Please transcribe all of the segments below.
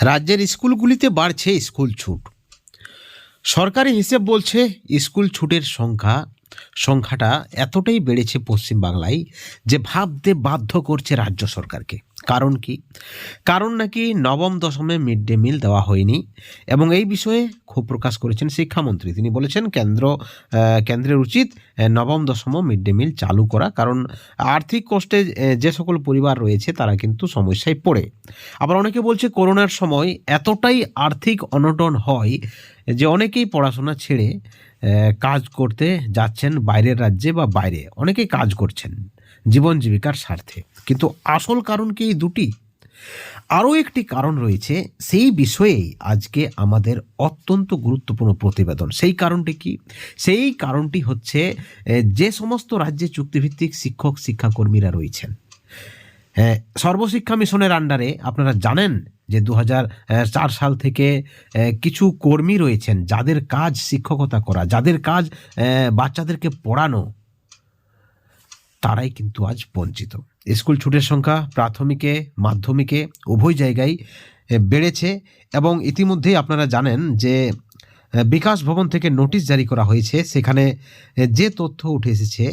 রাজ্যের স্কুলগুলিতে বাড়ছে স্কুল ছুট। সরকারি হিসেব বলছে স্কুল ছুটের সংখ্যা, সংখ্যাটা এতটাই বেড়েছে পশ্চিমবাংলায় যে ভাবতে বাধ্য করছে রাজ্য সরকারকে। কারণ কি? কারণ নাকি নবম দশমে মিড ডে মিল দেওয়া হয়নি এবং এই বিষয়ে ক্ষোভ প্রকাশ করেছেন শিক্ষামন্ত্রী। তিনি বলেছেন, কেন্দ্র কেন্দ্রের উচিত নবম দশম মিড ডে মিল চালু করা কারণ আর্থিক কষ্টে যে সকল পরিবার রয়েছে তারা কিন্তু সমস্যায় পড়ে। আবার অনেকে বলছে, করোনার সময় এতটাই আর্থিক অনটন হয় যে অনেকেই পড়াশোনা ছেড়ে কাজ করতে যাচ্ছেন বাইরের রাজ্যে বা বাইরে। অনেকেই কাজ করছেন জীবন জীবিকার স্বার্থে। কিন্তু আসল কারণ কি এই দুটি। আরও একটি কারণ রয়েছে সেই বিষয়েই আজকে আমাদের অত্যন্ত গুরুত্বপূর্ণ প্রতিবেদন। সেই কারণটি কি? সেই কারণটি হচ্ছে যে সমস্ত রাজ্যে চুক্তিভিত্তিক শিক্ষক শিক্ষাকর্মীরা রয়েছেন। হ্যাঁ, সর্বশিক্ষা মিশনের আন্ডারে আপনারা জানেন যে দু চার সাল থেকে কিছু কর্মী রয়েছেন যাদের কাজ শিক্ষকতা করা যাদের কাজ বাচ্চাদেরকে পড়ানো তারাই কিন্তু আজ বঞ্চিত। স্কুল ছুটের সংখ্যা প্রাথমিকে, মাধ্যমিকে উভয় জায়গায় বেড়েছে এবং ইতিমধ্যেই আপনারা জানেন যে বিকাশ ভবন থেকে নোটিশ জারি করা হয়েছে। সেখানে যে তথ্য উঠে এসেছে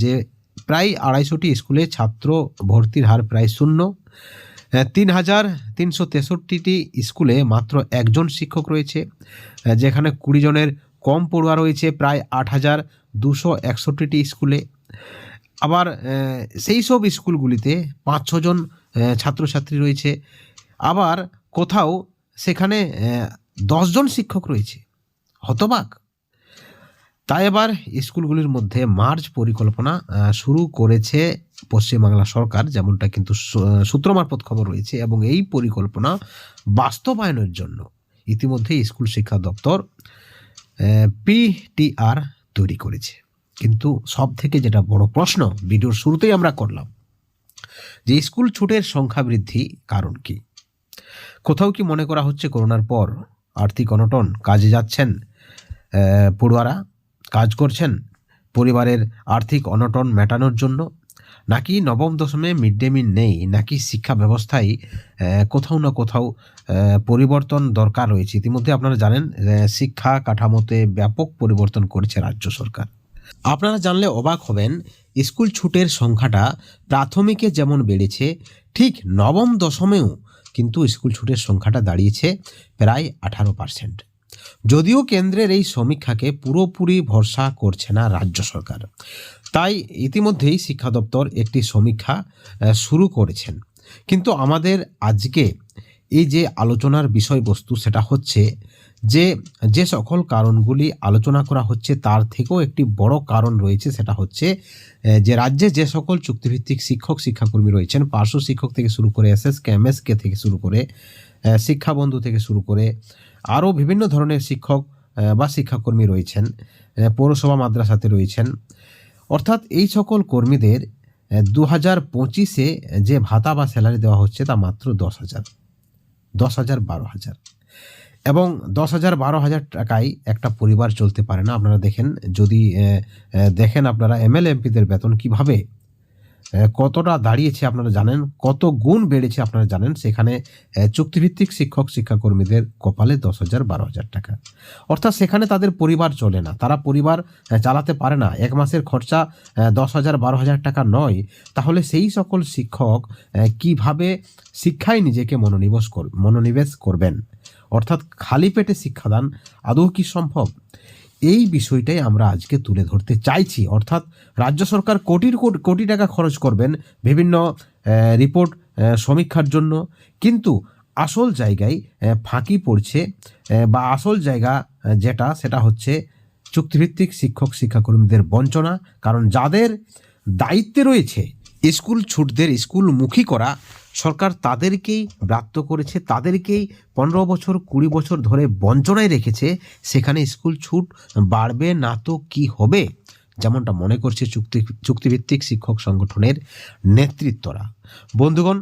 যে, প্রায় আড়াইশোটি স্কুলে ছাত্র ভর্তির হার প্রায় শূন্য। তিন হাজার তিনশো তেষট্টিটি স্কুলে মাত্র একজন শিক্ষক রয়েছে। যেখানে কুড়ি জনের কম পড়ুয়া রয়েছে প্রায় আট হাজার দুশো একষট্টিটি স্কুলে। আবার সেই সব স্কুলগুলিতে পাঁচ ছজন ছাত্রছাত্রী রয়েছে। আবার কোথাও সেখানে দশজন শিক্ষক রয়েছে। হতবাক। তাই এবার স্কুলগুলির মধ্যে মার্চ পরিকল্পনা শুরু করেছে পশ্চিমবাংলা সরকার, যেমনটা কিন্তু সূত্র মারফত খবর রয়েছে এবং এই পরিকল্পনা বাস্তবায়নের জন্য ইতিমধ্যে স্কুল শিক্ষা দপ্তর পিটিআর তৈরি করেছে। কিন্তু সব থেকে যেটা বড় প্রশ্ন ভিডিওর শুরুতেই আমরা করলাম, যে স্কুল ছুটের সংখ্যা বৃদ্ধি কারণ কি? কোথাও কি মনে করা হচ্ছে করোনার পর আর্থিক অনটন, কাজে যাচ্ছেন পড়ুয়ারা, কাজ করছেন, পরিবারের আর্থিক অনটন মেটানোর জন্য? নাকি নবম দশমে মিড ডে মিল নেই, নাকি শিক্ষা ব্যবস্থায় কোথাও না কোথাও পরিবর্তন দরকার রয়েছে? ইতিমধ্যে আপনারা জানেন শিক্ষা কাঠামোতে ব্যাপক পরিবর্তন করেছে রাজ্য সরকার। আপনারা জানলে অবাক হবেন, স্কুল ছুটের সংখ্যাটা প্রাথমিকে যেমন বেড়েছে, ঠিক নবম দশমেও কিন্তু স্কুল ছুটের সংখ্যাটা দাঁড়িয়েছে প্রায় আঠারো পার্সেন্ট। যদিও কেন্দ্রের এই সমীক্ষাকে পুরোপুরি ভরসা করছে না রাজ্য সরকার। তাই ইতিমধ্যেই শিক্ষা দপ্তর একটি সমীক্ষা শুরু করেছেন। কিন্তু আমাদের আজকে এই যে আলোচনার বিষয়বস্তু সেটা হচ্ছে যে যে সকল কারণগুলি আলোচনা করা হচ্ছে তার থেকেও একটি বড় কারণ রয়েছে, সেটা হচ্ছে যে রাজ্যে যে সকল চুক্তিভিত্তিক শিক্ষক, শিক্ষাকর্মী রয়েছেন, পার্শ্ব শিক্ষক থেকে শুরু করে এস এস কে থেকে শুরু করে শিক্ষাবন্ধু থেকে শুরু করে, আরও বিভিন্ন ধরনের শিক্ষক বা শিক্ষাকর্মী রয়েছেন পৌরসভা মাদ্রাসাতে রয়েছেন। অর্থাৎ এই সকল কর্মীদের দু হাজার পঁচিশে যে ভাতা বা স্যালারি দেওয়া হচ্ছে তা মাত্র দশ হাজার। দশ হাজার বারো হাজার। এবং দশ হাজার বারো হাজার টাকায় একটা পরিবার চলতে পারে না। আপনারা দেখেন, যদি দেখেন আপনারা এমএলএ এমপিদের বেতন কীভাবে কতটা দাঁড়িয়েছে আপনারা জানেন? কত গুণ বেড়েছে আপনারা জানেন? সেখানে চুক্তিভিত্তিক শিক্ষক, শিক্ষাকর্মীদের কপালে দশ হাজার, বারো হাজার টাকা। অর্থাৎ সেখানে তাদের পরিবার চলে না। তারা পরিবার চালাতে পারে না। এক মাসের খরচা দশ হাজার, বারো হাজার টাকা নয়। তাহলে সেই সকল শিক্ষক কীভাবে শিক্ষায় নিজেকে মনোনিবেশ কর, মনোনিবেশ করবেন? অর্থাৎ খালি পেটে শিক্ষাদান আদৌ কি সম্ভব? এই বিষয়টাই আমরা আজকে তুলে ধরতে চাইছি। অর্থাৎ রাজ্য সরকার কোটির কোটি টাকা খরচ করবেন বিভিন্ন রিপোর্ট সমীক্ষার জন্য। কিন্তু আসল জায়গায় ফাঁকি পড়ছে বা আসল জায়গা যেটা, সেটা হচ্ছে চুক্তিভিত্তিক শিক্ষক, শিক্ষাকর্মীদের বঞ্চনা। কারণ যাদের দায়িত্বে রয়েছে স্কুল ছুটদের স্কুলমুখী করা সরকার তাদেরকেই ব্রাত্য করেছে, তাদেরকেই পনেরো বছর, কুড়ি বছর ধরে বঞ্চনায় রেখেছে। সেখানে স্কুল ছুট বাড়বে না তো কি হবে? যেমনটা মনে করছে চুক্তি, চুক্তিভিত্তিক শিক্ষক সংগঠনের নেতৃত্বরা। বন্ধুগণ,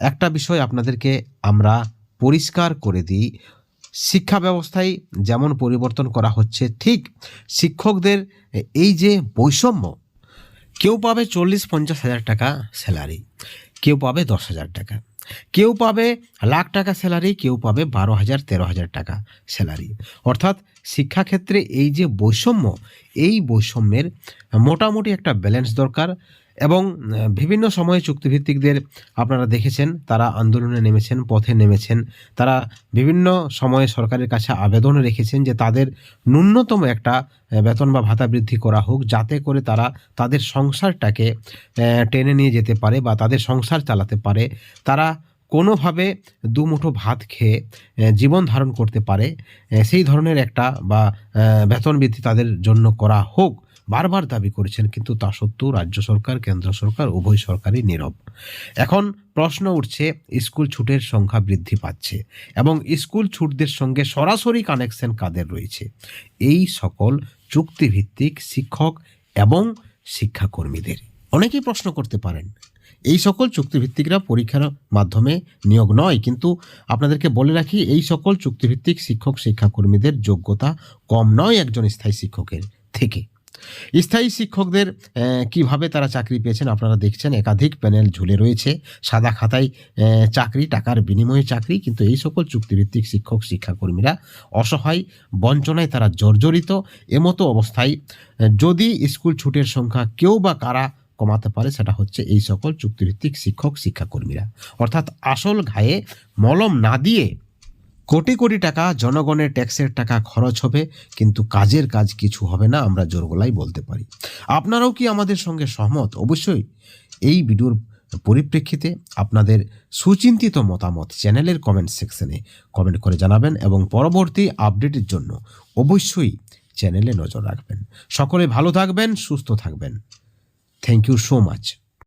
একটা বিষয় আপনাদেরকে আমরা পরিষ্কার করে দিই। শিক্ষা ব্যবস্থায় যেমন পরিবর্তন করা হচ্ছে, ঠিক শিক্ষকদের এই যে বৈষম্য, কেউ পাবে চল্লিশ, পঞ্চাশ হাজার টাকা স্যালারি। কেউ পাবে দশ হাজার টাকা। কেউ পাবে লাখ টাকা স্যালারি কেউ পাবে বারো হাজার, তেরো হাজার টাকা স্যালারি অর্থাৎ শিক্ষাক্ষেত্রে এই যে বৈষম্য, এই বৈষম্যের মোটামুটি একটা ব্যালেন্স দরকার। এবং বিভিন্ন সময়ে চুক্তিভিত্তিকদের আপনারা দেখেছেন, তারা আন্দোলনে নেমেছেন, পথে নেমেছেন। তারা বিভিন্ন সময়ে সরকারের কাছে আবেদন রেখেছেন যে তাদের ন্যূনতম একটা বেতন বা ভাতা বৃদ্ধি করা হোক, যাতে করে তারা তাদের সংসারটাকে টেনে নিয়ে যেতে পারে বা তাদের সংসার চালাতে পারে। তারা কোনোভাবে দুমুঠো ভাত খেয়ে জীবন ধারণ করতে পারে। সেই ধরনের একটা বা বেতন বৃদ্ধি তাদের জন্য করা হোক। বারবার দাবি করেছেন, কিন্তু তা সত্ত্বেও রাজ্য সরকার, কেন্দ্র সরকার, উভয় সরকারই নীরব। এখন প্রশ্ন উঠছে, স্কুল ছুটের সংখ্যা বৃদ্ধি পাচ্ছে এবং স্কুল ছুটদের সঙ্গে সরাসরি কানেকশন কাদের রয়েছে? এই সকল চুক্তিভিত্তিক শিক্ষক এবং শিক্ষাকর্মীদের। অনেকেই প্রশ্ন করতে পারেন, এই সকল চুক্তিভিত্তিকরা পরীক্ষার মাধ্যমে নিয়োগ নয়, কিন্তু আপনাদেরকে বলে রাখি, এই সকল চুক্তিভিত্তিক শিক্ষক শিক্ষাকর্মীদের যোগ্যতা কম নয় একজন স্থায়ী শিক্ষকের থেকে। স্থায়ী শিক্ষকদের কীভাবে তারা চাকরি পেয়েছেন আপনারা দেখছেন, একাধিক প্যানেল ঝুলে রয়েছে। সাদা খাতায় চাকরি, টাকার বিনিময়ে চাকরি, কিন্তু এই সকল চুক্তিভিত্তিক শিক্ষক, শিক্ষাকর্মীরা অসহায়, বঞ্চনায় তারা জর্জরিত, এমতো অবস্থায় যদি স্কুল ছুটের সংখ্যা কেউ বা কারা কমাতে পারে, সেটা হচ্ছে এই সকল চুক্তিভিত্তিক শিক্ষক, শিক্ষাকর্মীরা। অর্থাৎ আসল ঘায়ে মলম না দিয়ে কোটি কোটি টাকা জনগণের ট্যাক্সের টাকা খরচ হবে, কিন্তু কাজের কাজ কিছু হবে না, আমরা জোর গলায় বলতে পারি। আপনারাও কি আমাদের সঙ্গে সহমত? অবশ্যই। এই ভিডিওর পরিপ্রেক্ষিতে আপনাদের সুচিন্তিত মতামত চ্যানেলের কমেন্ট সেকশনে কমেন্ট করে জানাবেন এবং পরবর্তী আপডেটের জন্য অবশ্যই চ্যানেলে নজর রাখবেন। সকলে ভালো থাকবেন, সুস্থ থাকবেন। Thank you so much